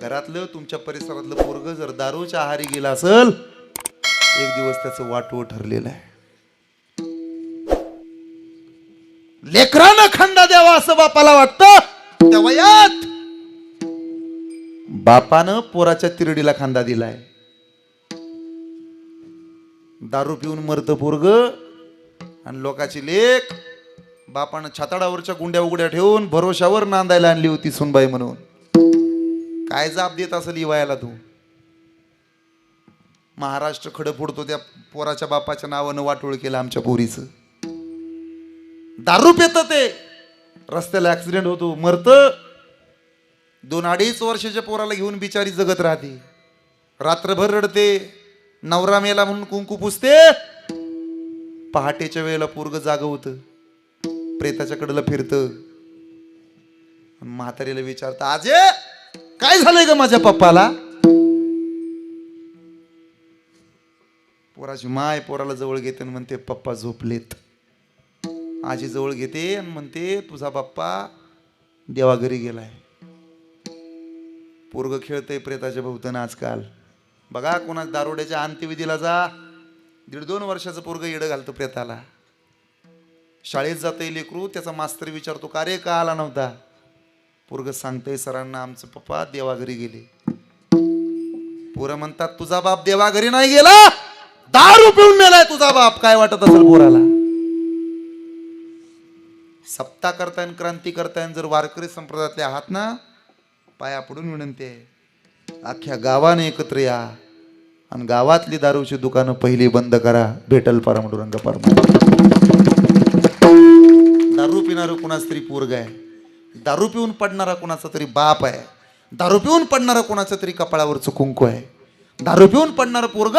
घरातलं तुमच्या परिसरातलं पोरग जर दारूच्या आहारी गेला असल एक दिवस त्याचं वाटव ठरलेलं आहे. लेकरानं खंडा द्यावा असं बापाला वाटतं. त्या वयात बापानं पोराच्या तिरडीला खांदा दिलाय. दारू पिऊन मरत पोरग आणि लोकाची लेख बापानं छाताडावरच्या गुंड्या उघड्या ठेवून भरोशावर नांदायला आणली होती सुनबाई म्हणून. काय जाब देत असेल लिवायला तू? महाराष्ट्र खडं फोडतो त्या पोराच्या बापाच्या नावानं वाटोळ केलं आमच्या पोरीचं. दारू पेत ते. रस्त्याला ऍक्सिडेंट होतो. मरत. दोन अडीच वर्षाच्या पोराला घेऊन बिचारी जगत राहते. रात्रभर रडते. नवरा मेला म्हणून कुंकू पुसते. पहाटेच्या वेळेला पोरग जाग होतं. प्रेताच्या कडला फिरतं. म्हातारीला विचारतं आजे काय झालंय ग माझ्या पप्पाला? पोराची माय पोराला जवळ घेते आणि म्हणते पप्पा झोपलेत. आजी जवळ घेते आणि म्हणते तुझा बाप्पा देवाघरी गेलाय. पोरग खेळतंय प्रेताच्या भोवतन आजकाल. बघा कोणा दारोड्याच्या अंत्यविधीला जा. दीड दोन वर्षाचं पोरग येडं घालतं प्रेताला. शाळेत जातंय लेकरू त्याचा मास्तर विचारतो का रे का आला नव्हता? पोरग सांगतंय सरांना आमचं पप्पा देवाघरी गेले. पोरं म्हणतात तुझा बाप देवाघरी नाही गेला? दारू पिऊन मेलाय तुझा बाप. काय वाटत असेल पोराला? सप्ताह करताय क्रांती करताय जर वारकरी संप्रदायातले आहात ना पाया पडून विनंती आहे. अख्ख्या गावाने एकत्र या आणि गावातली दारूची दुकानं पहिली बंद करा. भेटल परमडुरंग परमा दारू पिणारं कुणाच तरी पोरग आहे. दारू पिऊन पडणारा कुणाचा तरी बाप आहे. दारू पिऊन पडणारा कोणाचा तरी कपाळावरचं कुंकू आहे. दारू पिऊन पडणारा पोरग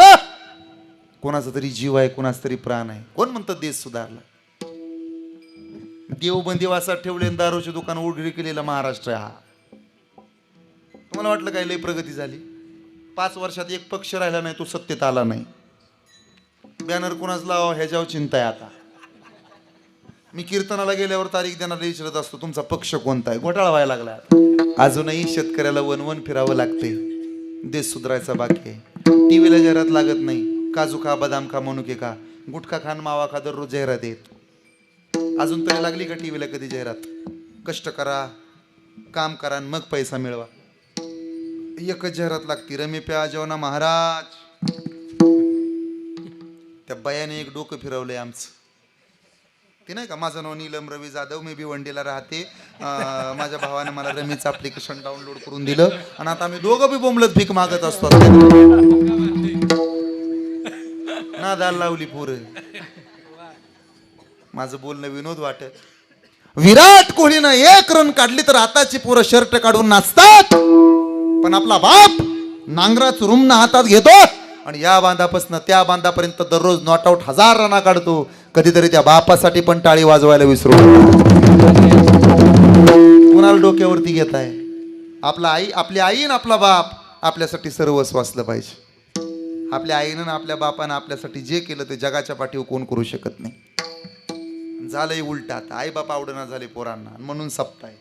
कोणाचा तरी जीव आहे कोणाचा तरी प्राण आहे. कोण म्हणतं देश सुधारला? देवबंदीवासात ठेवले दारूचे दुकान उघडी केलेला महाराष्ट्र हा. तुम्हाला वाटलं काय लय प्रगती झाली? पाच वर्षात एक पक्ष राहिला नाही तो सत्तेत आला नाही. बॅनर कुणाच लावा ह्याच्यावर चिंता आहे आता. मी कीर्तनाला गेल्यावर तारीख देणारा विचारत असतो. तुमचा पक्ष कोणता आहे? घोटाळा व्हायला लागला. अजूनही शेतकऱ्याला वन वन फिरावं लागते. देश सुधारायचा बाकी आहे. टीव्हीला जाहिरात लागत नाही. काजू खा बदाम खा मनुके खा. गुटखा खान मावा खा दररोज जाहिरात येत. अजून तरी लागली का टीव्हीला कधी जाहिरात? कष्ट करा काम करा आणि मग पैसा मिळवा. एकच जाहिरात लागती रमी प्या जेवणा महाराज. त्या बायाने एक डोकं फिरवलंय आमचं. ते नाही का माझं नाव नीलम रवी जाधव मी भिवंडीला राहते. अं, माझ्या भावाने मला रमीचं अप्लिकेशन डाउनलोड करून दिलं. आणि आता आम्ही दोघं बी बोंबलत भीक मागत असतो. ना दाल लावली पोरं. माझं बोलणं विनोद वाटत. विराट कोहलीनं एक रन काढली तर आताची पोरं शर्ट काढून नाचतात. पण आपला बाप नांगराच रुमना हातात घेतो. आणि या बांधापासून त्या बांधापर्यंत दररोज नॉट आउट हजार रना काढतो. कधीतरी त्या बापासाठी पण टाळी वाजवायला विसरू कुणाला डोक्यावरती घेत आहे? आपला आई आपली आई ना आपला बाप आपल्यासाठी सर्वस्व असलं पाहिजे. आपल्या आईनं ना आपल्या बापानं आपल्यासाठी जे केलं ते जगाच्या पाठीवर कोण करू शकत नाही. झालंय उलट आता. आई बाप आवडना झाले पोरांना. म्हणून सप्ताय.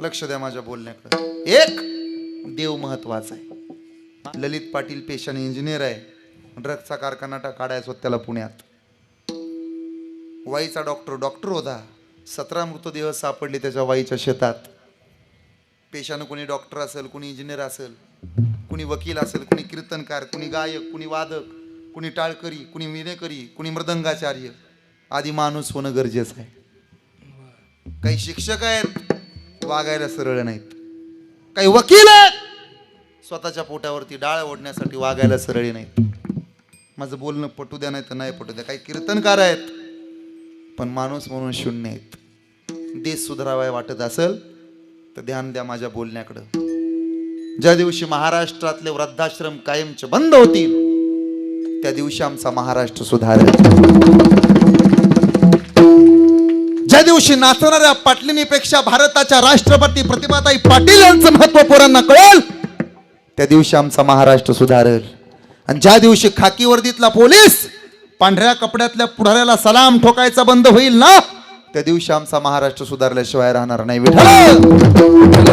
लक्ष द्या माझ्या बोलण्याकडे. एक देव महत्त्वाचा आहे. ललित पाटील पेशाने इंजिनियर आहे. ड्रगचा कारखाना टा- काढायचं त्याला पुण्यात. वाईचा डॉक्टर डॉक्टर होता. सतरा मृतदेह सापडले त्याच्या वाईच्या शेतात. पेशानं कोणी डॉक्टर असेल कोणी इंजिनियर असेल कुणी वकील असेल कुणी कीर्तनकार कुणी गायक कुणी वादक कुणी टाळकरी कुणी विनेकरी कुणी मृदंगाचार्य. आदी माणूस होणं गरजेचं आहे. काही शिक्षक आहेत वागायला सरळ नाहीत. काही वकील आहेत स्वतःच्या पोटावरती डाळ ओढण्यासाठी वागायला सरळ नाहीत. माझं बोलणं पटू द्या नाही तर नाही पटू द्या. काही कीर्तनकार आहेत पण माणूस म्हणून शून्य आहेत. देश सुधारावाय वाटत असेल तर ध्यान द्या माझ्या बोलण्याकडं. ज्या दिवशी महाराष्ट्रातले वृद्धाश्रम कायमचे बंद होतील त्या दिवशी आमचा महाराष्ट्र सुधारेल. ज्या दिवशी नाचणाऱ्या पाटलिनीपेक्षा भारताच्या राष्ट्रपती प्रतिभाताई पाटील यांचं महत्त्व पोरांना कळेल त्या दिवशी आमचा महाराष्ट्र सुधारेल. आणि ज्या दिवशी खाकी वर्दीतला पोलीस पांढऱ्या कपड्यातल्या पुढाऱ्याला सलाम ठोकायचा बंद होईल ना? त्या दिवशी आमचा महाराष्ट्र सुधारल्याशिवाय राहणार नाही. विठ्ठल!